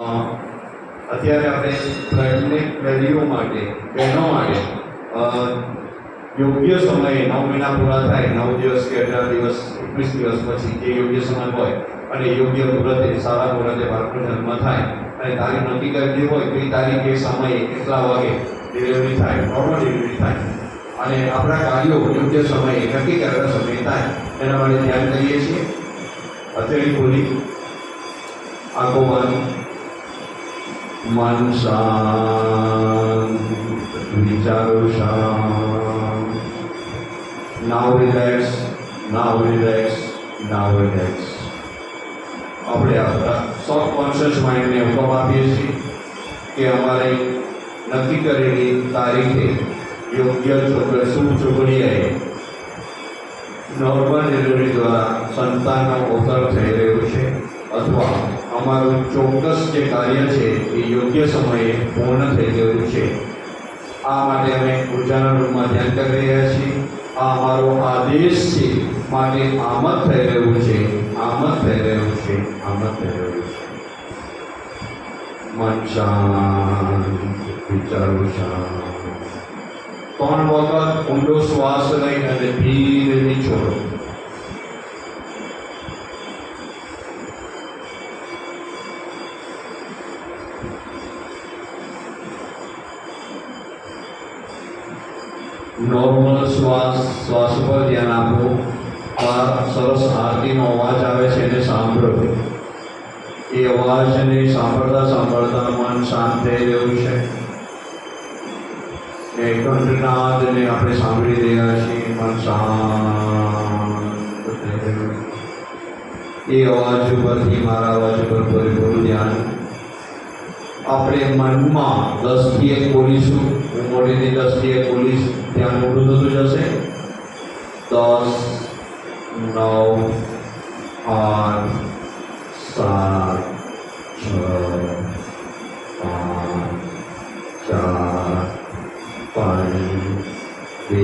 અત્યારે આપણે પ્રેગ્નેન્ટ વેલીઓ માટે, બહેનો માટે યોગ્ય સમયે, નવ મહિના પૂરા થાય, નવ દિવસ કે અઢાર દિવસ, એકવીસ દિવસ પછી જે યોગ્ય સમય હોય અને યોગ્ય મુહૂર્તે, સારા મુહૂર્તે બાળકનો જન્મ થાય અને તારીખ નક્કી કરેલી હોય, તો એ તારીખ સમયે કેટલા વાગે ડિલિવરી થાય નોર્મલ ડિલિવરી થાય. અને આપણા કાર્યો યોગ્ય સમયે, નક્કી કરેલા સમયે થાય. એના માટે ધ્યાન કરીએ છીએ. અત્યારે આંખો બંધ. મન શાંત વિચારો શાંત now relax now relax now relax આપણે આપણા સબ કોન્શિયસ માઇન્ડને હુકમ આપીએ છીએ કે અમારે નક્કી કરેલી તારીખે યોગ્ય છોકરા શુભ છોકરીએ નોર્મલ ડિલિવરી દ્વારા સંતાનનો અવતર થઈ રહ્યો છે. અથવા અમારું ચોક્કસ જે કાર્ય છે, એ યોગ્ય સમયે પૂર્ણ થઈ ગયું છે. આ માટે અમે ઉર્જાના રૂપમાં ધ્યાન કરી રહ્યા છીએ. આ અમારો આદેશ છે માટે આમ થઈ રહ્યું છે આમ થઈ રહ્યું છે આમ થઈ રહ્યું છે. મન વિચારો શાંત. ત્રણ વખત ઊંડો શ્વાસ લઈ અને ધીરેથી છોડો. નોર્મલ શ્વાસ શ્વાસ પર ધ્યાન આપો. આ સરસ આરતીનો અવાજ આવે છે એને સાંભળો. એ અવાજને સાંભળતા સાંભળતા મન શાંત થઈ રહ્યું છે. એ કંઠનાદને આપણે સાંભળી રહ્યા છીએ. મન શાંત. એ અવાજ ઉપરથી મારા અવાજ ઉપર પરિપૂર્ણ ધ્યાન આપણે મનમાં દસથી એક બોલીશું હું મોટેથી દસથી એક બોલીશ ત્યાં મોટું થતું જશે. દસ, નવ, આઠ, સાત, છ, પાંચ, ચાર, પાંચ, બે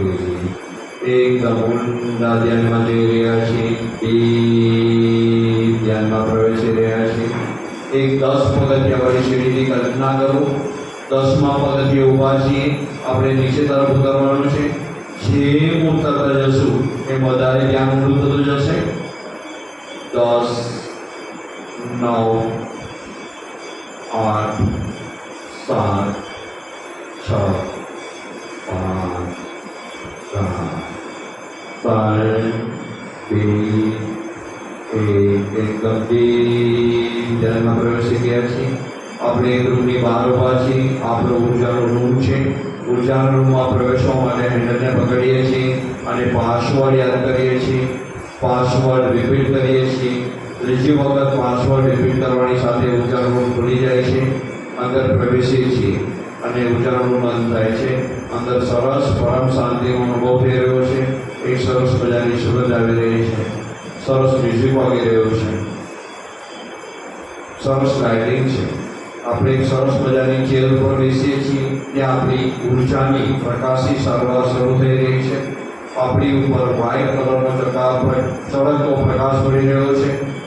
એક. એકદમ ઊંડા ધ્યાનમાં જઈ રહ્યા છીએ. બે એક દસ પગથિયા વાળી સીડીની કલ્પના કરો. દસમા પગથિયે ઊભા છીએ. આપણે નીચે તરફ ઉતરવાનું છે. દીપ પ્રવેશી ગયા છીએ. આપણે એક રૂમની બહાર ઊભા છીએ. આપણો ઉર્જાનો રૂમ છે. ઉર્જાના રૂમમાં પ્રવેશવા માટે હેન્ડલને પકડીએ છીએ અને પાસવર્ડ યાદ કરીએ છીએ. પાસવર્ડ રિપીટ કરીએ છીએ. ત્રીજી વખત પાસવર્ડ રિપીટ કરવાની સાથે ઉર્જાનો રૂમ ખુલી જાય છે. અંદર પ્રવેશીએ છીએ અને રૂમ બંધ થાય છે. અંદર સરસ પરમ શાંતિનો અનુભવ થઈ રહ્યો છે. એક સરસ મજાની સુગંધ આવી રહી છે. સરસ મ્યુઝિક વાગી રહ્યો છે. સરસ રાઇડિંગ છે. આપણે સરસ મજાની ચેર ઉપર બેસીએ છીએ. ત્યાં આપણી ઉર્જાની પ્રકાશી સારવાર શરૂ થઈ રહી છે. આપણી ઉપર વ્હાઇટ કલરનો ચકા ચળકતો પ્રકાશ પડી રહ્યો છે.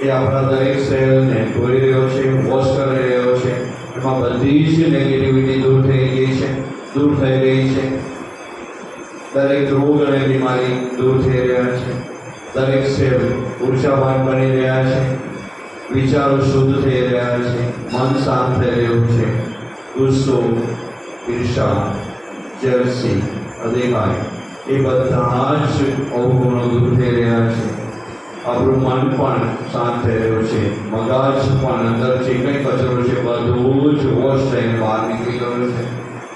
એ આપણા દરેક સેલને ધોઈ રહ્યો છે વોશ કરી રહ્યો છે. એમાં બધી જ નેગેટિવિટી દૂર થઈ ગઈ છે, દૂર થઈ રહી છે. દરેક રોગ અને બીમારી દૂર થઈ રહ્યા છે. દરેક સેલ ઉર્જાવાન બની રહ્યા વિચારો શુદ્ધ થઈ રહ્યા છે, મન શાંત થઈ રહ્યું છે. ગુસ્સો, ઈર્ષા જર્સી અધિકાર એ બધા જ અવગુણો દૂર થઈ રહ્યા છે. આપણું મન પણ શાંત થઈ રહ્યું છે. મગજ પણ અંદર જે કંઈ કચરો છે, બધું જ વોશ થઈને બહાર નીકળી ગયું છે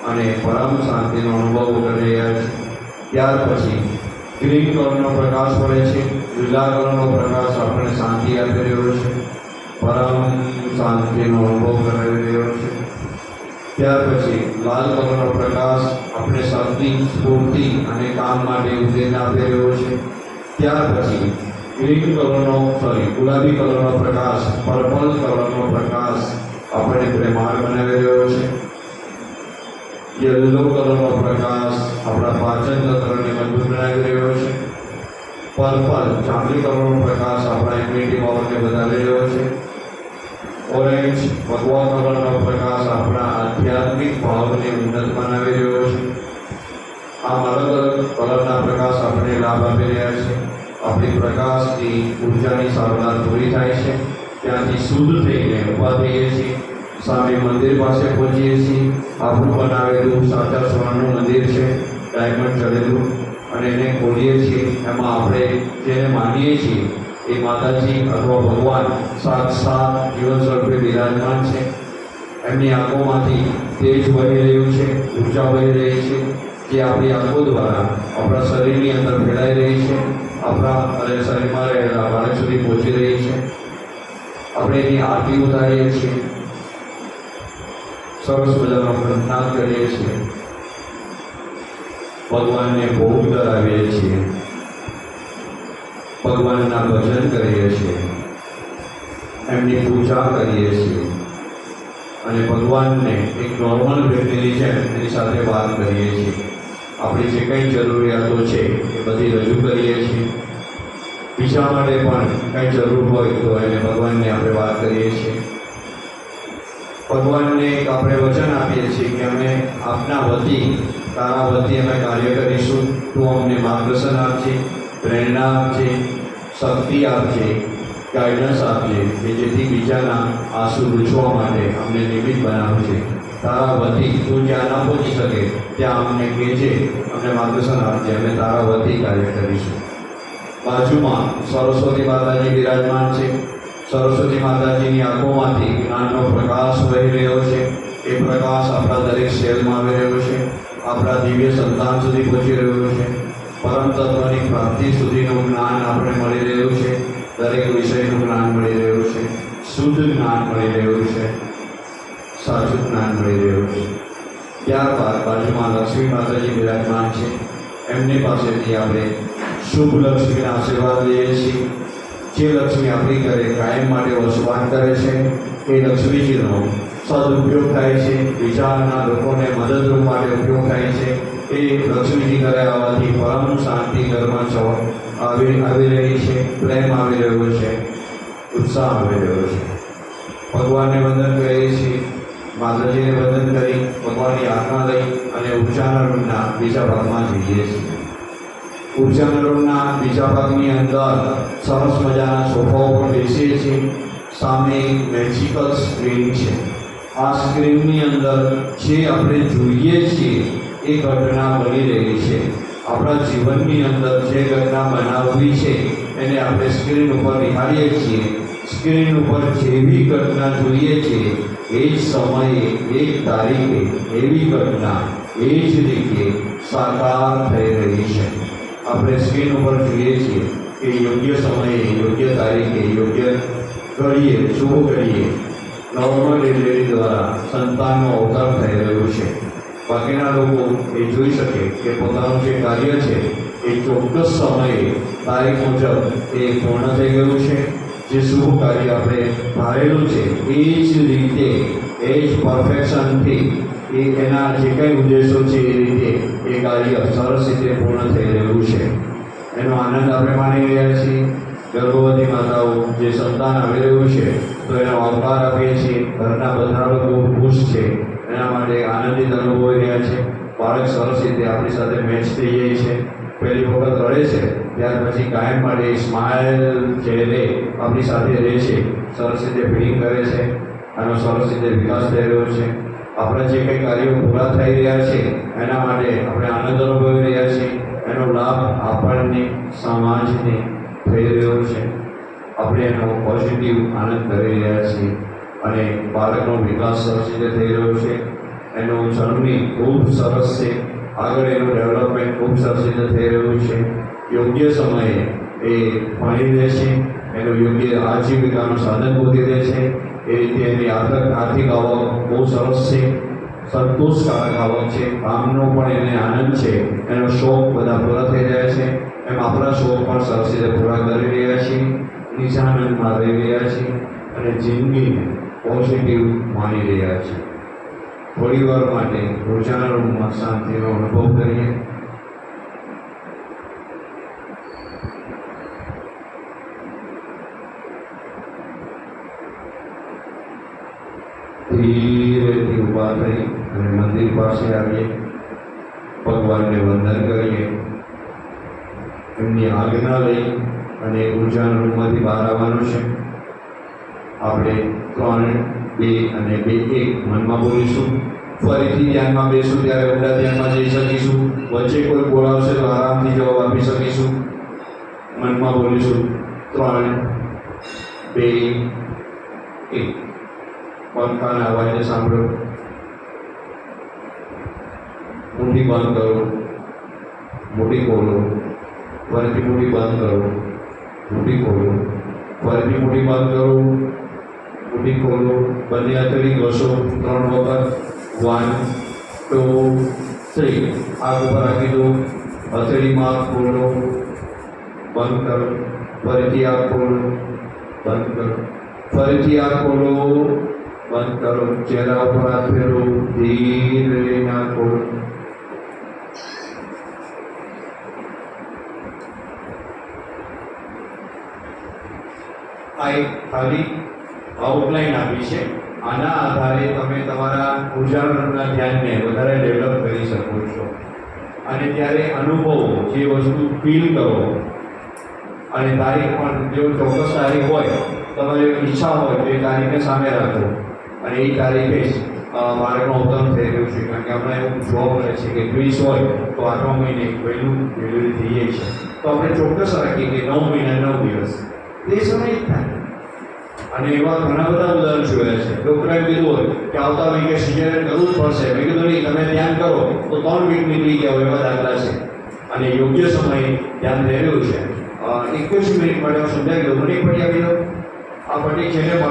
અને પરમ શાંતિનો અનુભવ કરી રહ્યા છે. ત્યાર પછી ગ્રીન કલરનો પ્રકાશ પડે છે. લીલા કલરનો પ્રકાશ આપણને શાંતિ આપી રહ્યો છે. પરમ શાંતિનો અનુભવ કરાવી રહ્યો છે. ત્યાર પછી લાલ કલરનો પ્રકાશ આપણે શાંતિ, સ્ફૂર્તિ અને કામ માટે ઉત્તેજના આપી રહ્યો છે. ત્યાર પછી ગ્રીન કલરનો સોરી ગુલાબી કલરનો પ્રકાશ, પર્પલ કલરનો પ્રકાશ આપણે પ્રેમાળ બનાવી રહ્યો છે. યલો કલરનો પ્રકાશ આપણા પાચન તંત્રને મજબૂત બનાવી રહ્યો છે. પર્પલ જાંબલી કલરનો પ્રકાશ આપણા ઇમ્યુનિટી પાવરને વધારી રહ્યો છે. ઓરેન્જ ભગવાન કલરનો પ્રકાશ આપણા આધ્યાત્મિક ભાવને ઉન્નત બનાવી રહ્યો છે. આમ અલગ અલગ કલરના પ્રકાશ આપણે લાભ આપી રહ્યા છે. આપણી પ્રકાશની ઉર્જાની સારવાર પૂરી થાય છે. ત્યાંથી શુદ્ધ થઈને ઊભા થઈએ છીએ. સામે મંદિર પાસે પહોંચીએ છીએ. આપણું બનાવેલું સાચા સ્વર્ણનું મંદિર છે, ડાયમંડ ચડેલું. અને એને ખોલીએ છીએ. એમાં આપણે જેને માનીએ છીએ એ માતાજી અથવા ભગવાન સાક્ષાત જીવન સ્વરૂપે બિરાજમાન છે. એમની આંખોમાંથી તેજ વહી રહ્યું છે, ઊર્જા વહી રહી છે, જે આપણી આંખો દ્વારા આપણા શરીરની અંદર ફેલાઈ રહી છે, આપણા અને શરીરમાં રહેલા બાળક સુધી પહોંચી રહી છે. આપણે એની આરતી ઉતારીએ છીએ. સરસ મજાનો પ્રાર્થના કરીએ છીએ. ભગવાનને ભોગ ધરાવીએ છીએ. ભગવાનના ભજન કરીએ છીએ. એમની પૂજા કરીએ છીએ. અને ભગવાનને એક નોર્મલ વ્યક્તિની જેમ એની સાથે વાત કરીએ છીએ. આપણી જે કંઈ જરૂરિયાતો છે એ બધી રજૂ કરીએ છીએ. બીજા માટે પણ કંઈ જરૂર હોય તો એને ભગવાનને આપણે વાત કરીએ છીએ. ભગવાનને એક આપણે વચન આપીએ છીએ કે અમે આપના વતી, તારા વતી અમે કાર્ય કરીશું. તું અમને માર્ગદર્શન આપજે. પ્રેરણા આપજે, શક્તિ આપજે ગાઈડન્સ આપજે, કે જેથી બીજાના આંસુ લૂછવા માટે અમને નિમિત્ત બનાવજે. તારા વતી તું જ્યાં ના પહોંચી શકે, ત્યાં અમને કહેજે, અમને માર્ગદર્શન આપજે, અમે તારા વતી કાર્ય કરીશું. બાજુમાં સરસ્વતી માતાજી બિરાજમાન છે. સરસ્વતી માતાજીની આંખોમાંથી જ્ઞાનનો પ્રકાશ વહી રહ્યો છે. એ પ્રકાશ આપણા દરેક સેલમાં આવી રહ્યો છે. આપણા દિવ્ય સંતાન સુધી પહોંચી રહ્યો છે. પરમ તત્વની પ્રાપ્તિ સુધીનું જ્ઞાન આપણે મળી રહ્યું છે. દરેક વિષયનું જ્ઞાન મળી રહ્યું છે. શુદ્ધ જ્ઞાન મળી રહ્યું છે. સાચું જ્ઞાન મળી રહ્યું છે. ત્યારબાદ બાજુમાં લક્ષ્મી માતાજી વિરાજમાન છે. એમની પાસેથી આપણે શુભ લક્ષ્મીના આશીર્વાદ લઈએ છીએ. જે લક્ષ્મી આપણી ઘરે કાયમ માટે વસવાટ કરે છે, એ લક્ષ્મીજીનો સદુપયોગ થાય છે. બીજાના લોકોને મદદરૂપ માટે ઉપયોગ થાય છે. એ લક્ષ્મીજી ઘરે આવવાથી પરમ શાંતિ, ઘરમાં છો. આવી આવી રહી છે. પ્રેમ આવી રહ્યો છે. ઉત્સાહ આવી રહ્યો છે. ભગવાનને વંદન કરીએ છીએ. માતાજીને વંદન કરી, ભગવાનની આત્મા લઈ અને ઉર્જાના રૂમના બીજા ભાગમાં જઈએ છીએ. ઉર્જાના રૂમના બીજા ભાગની અંદર સરસ મજાના સોફાઓ પણ બેસીએ છીએ. સામે મેજિકલ સ્ક્રીન છે. આ સ્ક્રીનની અંદર જે આપણે જોઈએ છીએ એ ઘટના બની રહી છે. આપણા જીવનની અંદર જે ઘટના બનાવવી છે, એને આપણે સ્ક્રીન ઉપર નિહાળીએ છીએ. સ્ક્રીન ઉપર જેવી ઘટના જોઈએ છીએ એ જ સમયે, એ જ તારીખે, એવી ઘટના, એ જ રીતે સાકાર થઈ રહી છે. આપણે સ્ક્રીન ઉપર જોઈએ છીએ કે યોગ્ય સમયે, યોગ્ય તારીખે, યોગ્ય ઘડીએ, શુભ ઘડીએ નોર્મલ ડિલિવરી દ્વારા સંતાનનો અવતાર થઈ રહ્યો છે. બાકીના લોકો એ જોઈ શકે કે પોતાનું જે કાર્ય છે, એ ચોક્કસ સમયે તારીખ મુજબ એ પૂર્ણ થઈ ગયું છે. જે શુભ કાર્ય આપણે ધારેલું છે, એ જ રીતે, એ જ પરફેક્શનથી, એ એના જે કંઈ ઉદ્દેશો છે, એ રીતે એ કાર્ય સરસ રીતે પૂર્ણ થઈ રહ્યું છે. એનો આનંદ આપણે માણી રહ્યા છીએ. ગર્ભવતી માતાઓ, જે સંતાન આવી રહ્યું છે, તો એનો આવકાર આપીએ છીએ. ઘરના બધા લોકો ખુશ છે. એના માટે આનંદિત અનુભવી રહ્યા છે. બાળક સરસ રીતે આપણી સાથે મેચ થઈ જાય છે. પહેલી વખત રડે છે, ત્યાર પછી કાયમ માટે સ્માઇલ ચહેરે આપણી સાથે રહે છે, સરસ રીતે ફિલિંગ કરે છે. આનો સરસ રીતે વિકાસ થઈ રહ્યો છે. આપણા જે કંઈ કાર્યો પૂરા થઈ રહ્યા છે, એના માટે આપણે આનંદ અનુભવી રહ્યા છીએ. એનો લાભ આપણને સમાજને થઈ રહ્યો છે. આપણે એનો પોઝિટિવ આનંદ કરી રહ્યા છીએ. અને બાળકનો વિકાસ સરસ રીતે થઈ રહ્યો છે. એનું જર્ની ખૂબ સરસ છે. આગળ એનું ડેવલપમેન્ટ ખૂબ સરસ રીતે થઈ રહ્યું છે. યોગ્ય સમયે એ ભણી રહે છે. એનું યોગ્ય આજીવિકાનું સાધન ગોતી રહે છે. એ રીતે એની આર્થિક આર્થિક આવક બહુ સરસ છે. સંતોષકારક આવક છે. કામનો પણ એને આનંદ છે. એનો શોખ બધા પૂરા થઈ રહ્યા છે. એમ આપણા શોખ પણ સરસ રીતે પૂરા કરી રહ્યા છીએ. નિશાનંદમાં રહી રહ્યા છીએ. અને જિંદગીને પોઝિટિવ માની રહ્યા છીએ થોડી વાર માટે રોજાના રૂમમાં શાંતિનો અનુભવ કરીએ. ધીરેથી ઊભા થઈ અને મંદિર પાસે આવીએ. ભગવાનને વંદન કરીએ. એમની આજ્ઞા લઈ અને ઉર્જાના રૂમમાંથી બહાર આવવાનું છે. આપણે ત્રણ, બે અને બે, એક મનમાં બોલીશું. ફરીથી ધ્યાનમાં બેસું, ત્યારે ઊંડા ધ્યાનમાં જઈ શકીશું. વચ્ચે કોઈ બોલાવશે તો આરામથી જવાબ આપી શકીશું. મનમાં બોલીશું, ત્રણ, બે, એક. પંખાના અવાજને સાંભળો. મુઠ્ઠી બંધ કરો. મોટી ખોલો ફરીથી મુઠ્ઠી બંધ કરો. મોટી ખોલો ફરીથી મુઠ્ઠી બંધ કરો. મુઠ્ઠી ખોલો બંને હાથેથી ઘસો, ત્રણ વખત વન ટુ થ્રી આગ ઉપર રાખી દો હથેળીમાં આગ ખોલો, બંધ કરો. ફરીથી આગ ખોલો, બંધ કરો. ફરીથી આગ ખોલો, બંધ કરો. ચહેરા ઉપર હાથ ફેરવો, ધીરે આગ ખોલો. આ એક ખાલી આઉટલાઈન આપી છે. આના આધારે તમે તમારા ઉજાગરના ધ્યાનને વધારે ડેવલપ કરી શકો છો. અને ત્યારે અનુભવો, જે વસ્તુ ફીલ કરો. અને તારીખ પણ, જો ચોક્કસ તારીખ હોય, તમારી ઈચ્છા હોય, તો એ તારીખને સામે રાખો. અને એ તારીખે જ માર્ગનો અવતરણ થઈ ગયું છે. કારણ કે હમણાં એવું જોવા મળે છે કે ત્રીસ હોય, તો આઠમા મહિને વહેલું ડિલિવરી થઈ જાય છે. તો આપણે ચોક્કસ રાખીએ કે નવ મહિના, નવ દિવસ. તે સમય થાય. અને એવા ઘણા બધા ઉદાહરણ જોયા છે. ડોક્ટરે કીધું હોય કે આવતા વીકે સિઝેરિયન કરવું જ પડશે. મેં કીધું નહીં, તમે ધ્યાન કરો. તો ત્રણ વીક નીકળી ગયા હોય એવા દાખલા છે. અને યોગ્ય સમયે ધ્યાન રહેલું છે. એકવીસ મિનિટ માટે હું સમજાવી દઉં. મને એક પટી આપી દો. આ પટી છે